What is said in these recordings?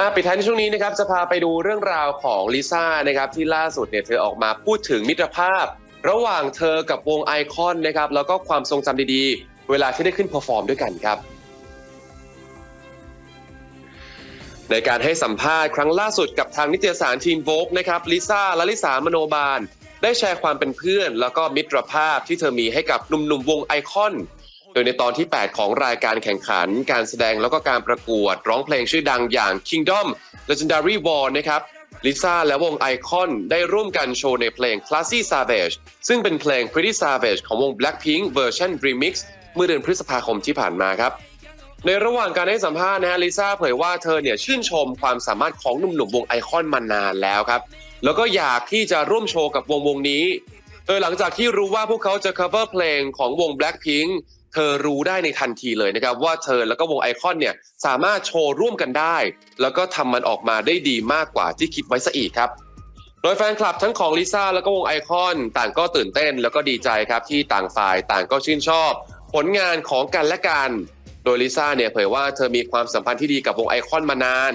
อะปิดท้ายในช่วงนี้นะครับจะพาไปดูเรื่องราวของลิซ่านะครับที่ล่าสุดเนี่ยเธอออกมาพูดถึงมิตรภาพ ระหว่างเธอกับวงไอคอนนะครับแล้วก็ความทรงจำดีๆ เวลาที่ได้ขึ้นเพอร์ฟอร์มด้วยกันครับ ในการให้สัมภาษณ์ครั้งล่าสุดกับทางนิตยสารทีมโวกนะครับลิซ่าและลิสามโนบาล ได้แชร์ความเป็นเพื่อน แล้วก็มิตรภาพที่เธอมีให้กับหนุ่มๆวงไอคอน โดยในตอนที่ 8 ของรายการแข่งขัน การแสดงแล้วก็การประกวดร้องเพลงชื่อดังอย่าง Kingdom Legendary War นะครับลิซ่าและวงไอคอนได้ร่วมกันโชว์ในเพลง Classy Savage ซึ่งเป็นเพลง Pretty Savage ของวง Blackpink เวอร์ชัน Remix เมื่อเดือนพฤษภาคมที่ผ่านมาครับ ในระหว่างการให้สัมภาษณ์นะฮะลิซ่าเผยว่าเธอเนี่ยชื่นชมความสามารถของหนุ่มๆวงไอคอนมานานแล้วครับ แล้วก็อยากที่จะร่วมโชว์กับวงวงนี้ โดยหลังจากที่รู้ว่าพวกเขาจะ cover เพลงของวง Blackpink เธอรู้ได้ในทันทีเลยนะครับว่าเธอแล้วก็วงไอคอนเนี่ยสามารถโชว์ร่วมกันได้ แล้วก็ทำมันออกมาได้ดีมากกว่าที่คิดไว้ซะอีกครับโดยแฟนคลับทั้งของลิซ่าแล้วก็วงไอคอนต่างก็ตื่นเต้นแล้วก็ดีใจครับที่ต่างฝ่ายต่างก็ชื่นชอบ ผลงานของกันและกัน โดยลิซ่าเนี่ยเผยว่าเธอมีความสัมพันธ์ที่ดีกับวงไอคอนมานาน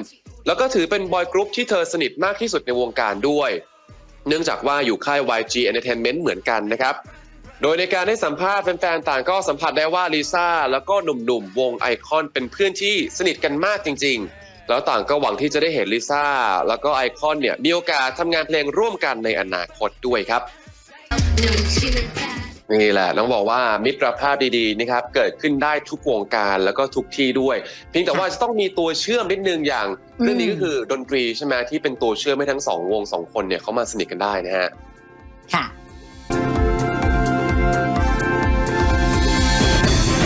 แล้วก็ถือเป็นบอยกรุ๊ปที่เธอสนิทมากที่สุดในวงการด้วย เนื่องจากว่าอยู่ค่าย YG Entertainment เหมือนกันนะครับ โดยในการให้สัมภาษณ์แฟนๆต่างก็สัมผัสได้ว่าลิซ่าแล้วก็หนุ่มๆ วงไอคอนเป็นเพื่อนที่สนิทกันมากจริง ๆ แล้วต่างก็หวังที่จะได้เห็นลิซ่าแล้วก็ไอคอนเนี่ยมีโอกาสทำงานเพลงร่วมกันในอนาคตด้วยครับนี่แหละต้องบอกว่ามิตรภาพดีๆนะครับเกิดขึ้นได้ทุกวงการแล้วก็ทุกที่ด้วย เพียงแต่ว่าจะต้องมีตัวเชื่อมนิดนึงอย่างเรื่องนี้ก็คือดนตรีใช่ไหมที่เป็นตัวเชื่อมให้ทั้งสองวงสองคนเนี่ยเขามาสนิทกันได้นะฮะค่ะ